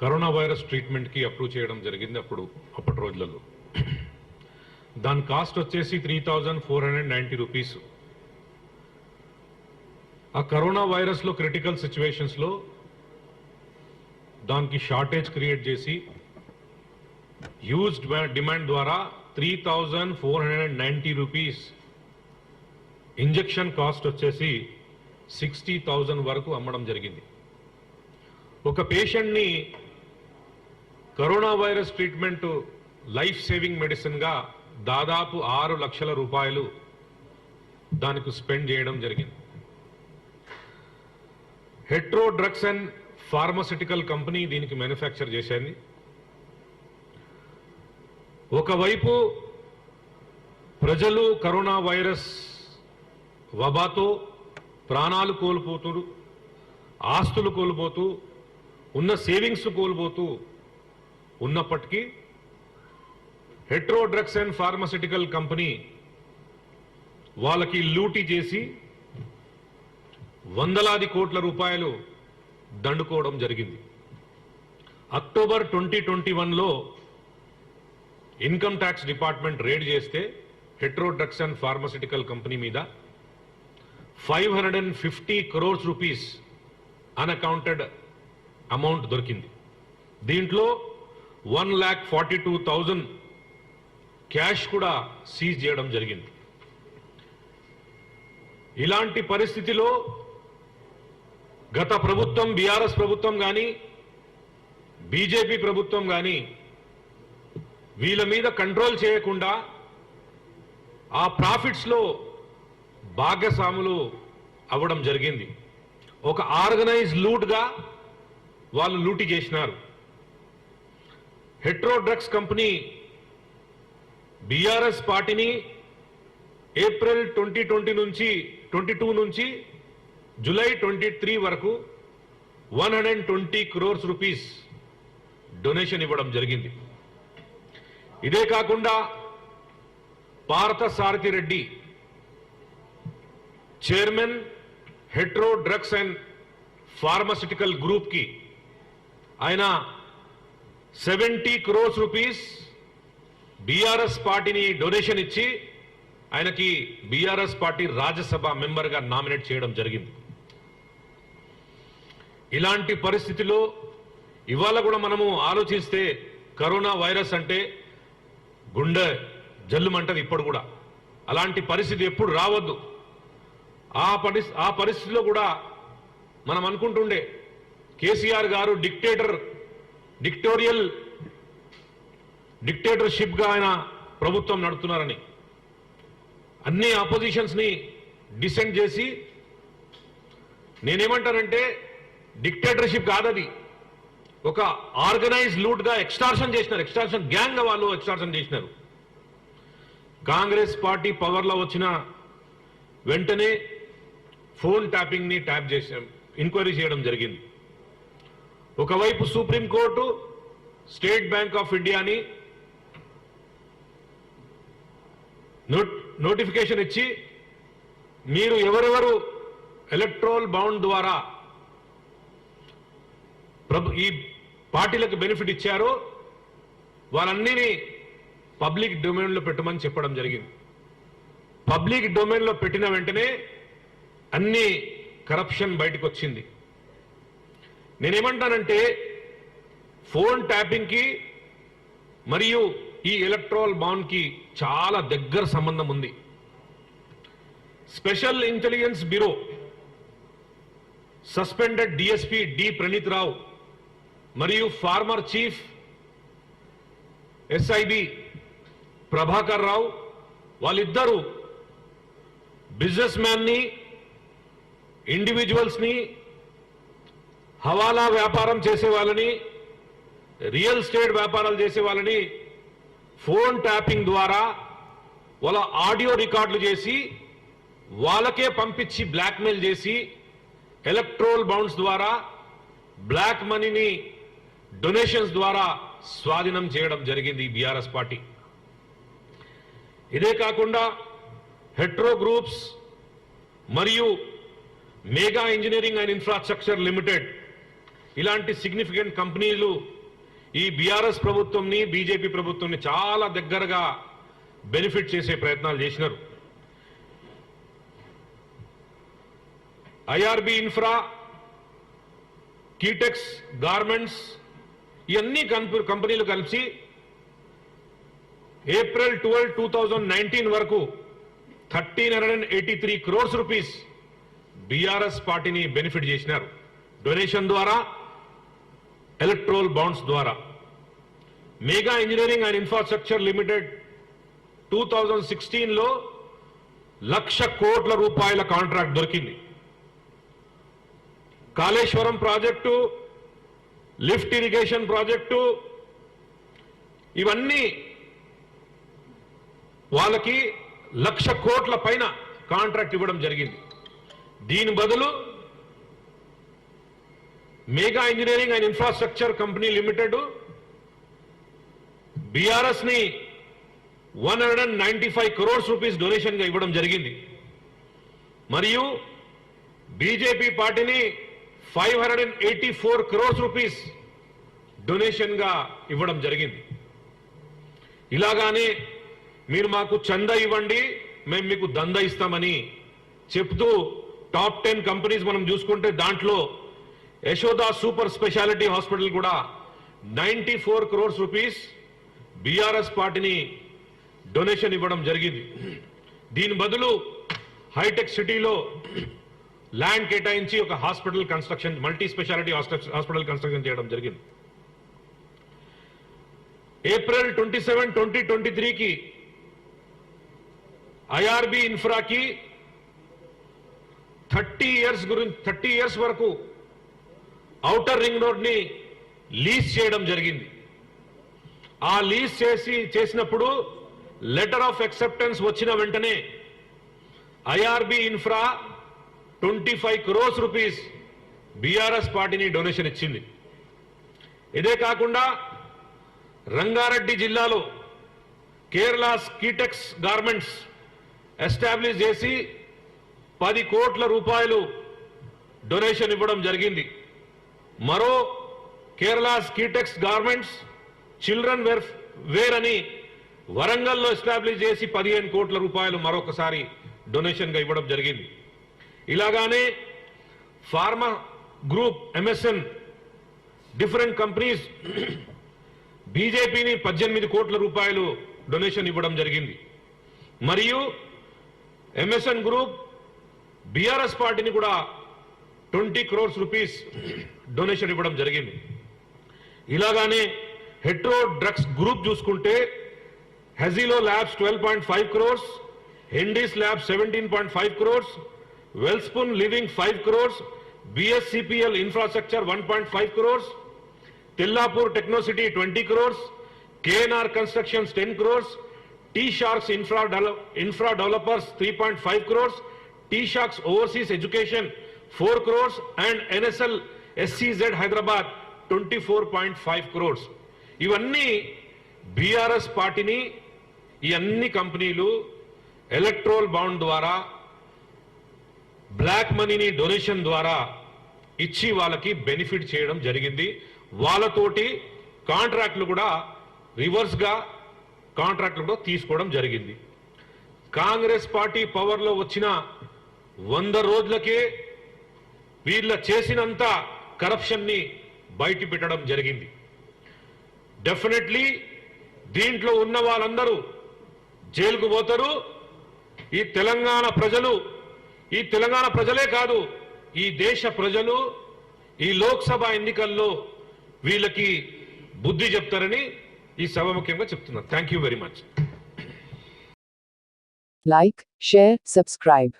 Corona virus ట్రీట్మెంట్కి approve చేయడం జరిగింది అప్పుడు అప్పటి రోజులలో. దాని కాస్ట్ వచ్చేసి three thousand four hundred ninety rupees. ఆ కరోనా వైరస్లో క్రిటికల్ సిచ్యువేషన్స్లో దానికి షార్టేజ్ క్రియేట్ చేసి హ్యూజ్ డిమాండ్ ద్వారా three thousand four hundred ninety rupees injection cost వచ్చేసి సిక్స్టీ థౌజండ్ వరకు అమ్మడం జరిగింది. ఒక పేషెంట్ని corona virus treatment life saving మెడిసిన్గా దాదాపు ఆరు లక్షల రూపాయలు దానికి స్పెండ్ చేయడం జరిగింది. Hetero drugs and pharmaceutical company దీనికి మ్యానుఫ్యాక్చర్ చేసింది ఒకవైపు ప్రజలు కరోనా వైరస్ వబాతో ప్రాణాలు కోల్పోతూ ఆస్తులు కోల్పోతూ ఉన్న సేవింగ్స్ కోల్పోతూ ఉన్నప్పటికీ Hetero drugs and pharmaceutical company వాళ్ళకి లూటీ చేసి వందలాది కోట్ల రూపాయలు దండుకోవడం జరిగింది. అక్టోబర్ ట్వంటీ ట్వంటీ వన్లో ఇన్కమ్ ట్యాక్స్ డిపార్ట్మెంట్ రేడ్ చేస్తే Hetero drugs and pharmaceutical company మీద five hundred and fifty crores rupees unaccounted amount దొరికింది. దీంట్లో one lakh forty two thousand cash కూడా సీజ్ చేయడం జరిగింది. ఇలాంటి పరిస్థితిలో గత ప్రభుత్వం బీఆర్ఎస్ ప్రభుత్వం కానీ బీజేపీ ప్రభుత్వం కానీ వీళ్ళ మీద కంట్రోల్ చేయకుండా ఆ ప్రాఫిట్స్లో భాగస్వాములు అవ్వడం జరిగింది. ఒక ఆర్గనైజ్ లూట్గా వాళ్ళు లూటి చేసినారు. హెట్రో డ్రగ్స్ కంపెనీ బీఆర్ఎస్ పార్టీని ఏప్రిల్ ట్వంటీ ట్వంటీ నుంచి ట్వంటీ టూ నుంచి జూలై ట్వంటీ త్రీ వరకు one hundred twenty crores rupees donation ఇవ్వడం జరిగింది. ఇదే కాకుండా Partha Sarathi Reddy chairman Hetero drugs and pharmaceutical గ్రూప్కి ఆయన సెవెంటీ క్రోర్స్ రూపీస్ బీఆర్ఎస్ పార్టీని డొనేషన్ ఇచ్చి ఆయనకి బీఆర్ఎస్ పార్టీ రాజ్యసభ మెంబర్గా నామినేట్ చేయడం జరిగింది. ఇలాంటి పరిస్థితిలో ఇవాళ కూడా మనము ఆలోచిస్తే కరోనా వైరస్ అంటే గుండె జల్లుమంటది ఇప్పుడు కూడా. అలాంటి పరిస్థితి ఎప్పుడు రావద్దు. ఆ పరిస్థితి ఆ పరిస్థితిలో కూడా మనం అనుకుంటుండే కేసీఆర్ గారు డిక్టేటర్ డిక్టోరియల్ డిక్టేటర్షిప్గా ఆయన ప్రభుత్వం నడుపుతున్నారని. అన్ని ఆపోజిషన్స్ని డిసెండ్ చేసి నేనేమంటానంటే డిక్టేటర్షిప్ కాదది. ఒక ఆర్గనైజ్ లూట్గా ఎక్స్టార్షన్ చేసినారు. ఎక్స్టార్షన్ గ్యాంగ్ వాళ్ళు ఎక్స్టార్షన్ చేసినారు. కాంగ్రెస్ పార్టీ పవర్లో వచ్చిన వెంటనే ఫోన్ ట్యాపింగ్ని ట్యాప్ చేసాం ఎంక్వైరీ చేయడం జరిగింది. ఒకవైపు supreme court state bank of ఇండియాని నోటిఫికేషన్ ఇచ్చి మీరు ఎవరెవరు ఎలక్ట్రోల్ బౌండ్ ద్వారా ప్రభు ఈ పార్టీలకు బెనిఫిట్ ఇచ్చారో వాళ్ళన్నీ పబ్లిక్ డొమైన్లో పెట్టమని చెప్పడం జరిగింది. పబ్లిక్ డొమైన్లో పెట్టిన వెంటనే అన్ని కరప్షన్ బయటకు వచ్చింది నేనేమంటానంటే ఫోన్ ట్యాపింగ్కి మరియు ఈ ఎలక్ట్రాల్ బాండ్కి చాలా దగ్గర సంబంధం ఉంది. Special intelligence bureau suspended DSP D Praneeth Rao మరియు former chief SIB Prabhakar Rao వాళ్ళిద్దరూ బిజినెస్ మ్యాన్ని ఇండివిజువల్స్ని హవాలా వ్యాపారం చేసే వాళ్ళని రియల్ ఎస్టేట్ వ్యాపారాలు చేసే వాళ్ళని ఫోన్ ట్యాపింగ్ ద్వారా వాళ్ళ ఆడియో రికార్డులు చేసి వాళ్ళకే పంపించి బ్లాక్మెయిల్ చేసి ఎలక్ట్రోల్ బౌండ్స్ ద్వారా బ్లాక్ మనీని డొనేషన్స్ ద్వారా స్వాధీనం చేయడం జరిగింది బీఆర్ఎస్ పార్టీ. ఇదే కాకుండా హెట్రో గ్రూప్స్ మరియు Megha engineering and infrastructure limited ఇలాంటి సిగ్నిఫికెంట్ కంపెనీలు ఈ బీఆర్ఎస్ ప్రభుత్వంని బీజేపీ ప్రభుత్వంని చాలా దగ్గరగా బెనిఫిట్ చేసే ప్రయత్నాలు చేసినారు. ఐఆర్బి ఇన్ఫ్రా కీటెక్స్ గార్మెంట్స్ ఇవన్నీ కంపెనీలు కలిసి April twelve two thousand nineteen వరకు thirteen hundred and eighty three crores rupees BRS పార్టీని బెనిఫిట్ చేసినారు. డొనేషన్ ద్వారా ఎలక్ట్రోల్ బాండ్స్ ద్వారా. Megha engineering and infrastructure limited two thousand సిక్స్టీన్లో లక్ష కోట్ల రూపాయల కాంట్రాక్ట్ దొరికింది. Kaleshwaram project lift irrigation project ఇవన్నీ వాళ్ళకి లక్ష కోట్ల పైన కాంట్రాక్ట్ ఇవ్వడం జరిగింది. దీని బదులు Megha engineering and infrastructure company limited బీఆర్ఎస్ని one hundred and ninety five crores rupees డొనేషన్గా ఇవ్వడం జరిగింది. మరియు బీజేపీ పార్టీని five hundred and eighty four crores rupees డొనేషన్గా ఇవ్వడం జరిగింది. ఇలాగానే మీరు మాకు చందా ఇవ్వండి మేము మీకు దంద ఇస్తామని చెప్తూ టాప్ టెన్ కంపెనీస్ మనం చూసుకుంటే దాంట్లో యశోదా సూపర్ స్పెషాలిటీ హాస్పిటల్ కూడా ninety four crores rupees BRS పార్టీని డొనేషన్ ఇవ్వడం జరిగింది. దీని బదులు హైటెక్ సిటీలో ల్యాండ్ కేటాయించి ఒక hospital construction multi speciality hospital construction చేయడం జరిగింది. April twenty seven twenty twenty త్రీకి ఐఆర్బి ఇన్ఫ్రాకి థర్టీ ఇయర్స్ గురించి థర్టీ ఇయర్స్ వరకు ఔటర్ రింగ్ రోడ్ని లీజ్ చేయడం జరిగింది. ఆ లీజ్ చేసి చేసినప్పుడు లెటర్ ఆఫ్ ఎక్సెప్టెన్స్ వచ్చిన వెంటనే IRB infra twenty five crores rupees BRS పార్టీని డొనేషన్ ఇచ్చింది. ఇదే కాకుండా రంగారెడ్డి జిల్లాలో కేరళ కీటెక్స్ గార్మెంట్స్ ఎస్టాబ్లిష్ చేసి పది కోట్ల రూపాయలు డొనేషన్ ఇవ్వడం జరిగింది. మరో Kerala Kitex garments children wear wear అని వరంగల్లో ఎస్టాబ్లిష్ చేసి పదిహేను కోట్ల రూపాయలు మరొకసారి డొనేషన్గా ఇవ్వడం జరిగింది. ఇలాగానే pharma group MSN different companies బీజేపీని పద్దెనిమిది కోట్ల రూపాయలు డొనేషన్ ఇవ్వడం జరిగింది. మరియు ఎంఎస్ఎన్ గ్రూప్ బీఆర్ఎస్ పార్టీని కూడా ట్వంటీ క్రోర్స్ రూపీస్ డొనేషన్ ఇవ్వడం జరిగింది. ఇలాగానే హెట్రో డ్రగ్స్ గ్రూప్ చూసుకుంటే హెజిలో labs twelve point five crores హెండీస్ labs seventeen point five crores Welspun living five crores BSCPL infrastructure one point five crores Tellapur technocity twenty crores KNR constructions ten crores T sharks infra infra developers three point five crores T sharks overseas education four crores and NSL SEZ Hyderabad twenty four point five crores. ఇవన్నీ BRS పార్టీని ఈ అన్ని కంపెనీలు electoral bond ద్వారా black మనీని donation ద్వారా ఇచ్చి వాళ్ళకి బెనిఫిట్ చేయడం జరిగింది. వాళ్ళతోటి కాంట్రాక్ట్లు కూడా రివర్స్గా కాంట్రాక్ట్లు కూడా తీసుకోవడం జరిగింది. కాంగ్రెస్ పార్టీ పవర్లో వచ్చిన వంద రోజులకే వీళ్ళ చేసినంత కరప్షన్ని బయట పెట్టడం జరిగింది. డెఫినెట్లీ దీంట్లో ఉన్న వాళ్ళందరూ జైలుకు పోతారు. ఈ తెలంగాణ ప్రజలు ఈ తెలంగాణ ప్రజలే కాదు ఈ దేశ ప్రజలు ఈ లోక్సభ ఎన్నికల్లో వీళ్ళకి బుద్ధి చెప్తారని ఈ సభ ముఖ్యంగా చెప్తున్నారు. Thank you very much like share subscribe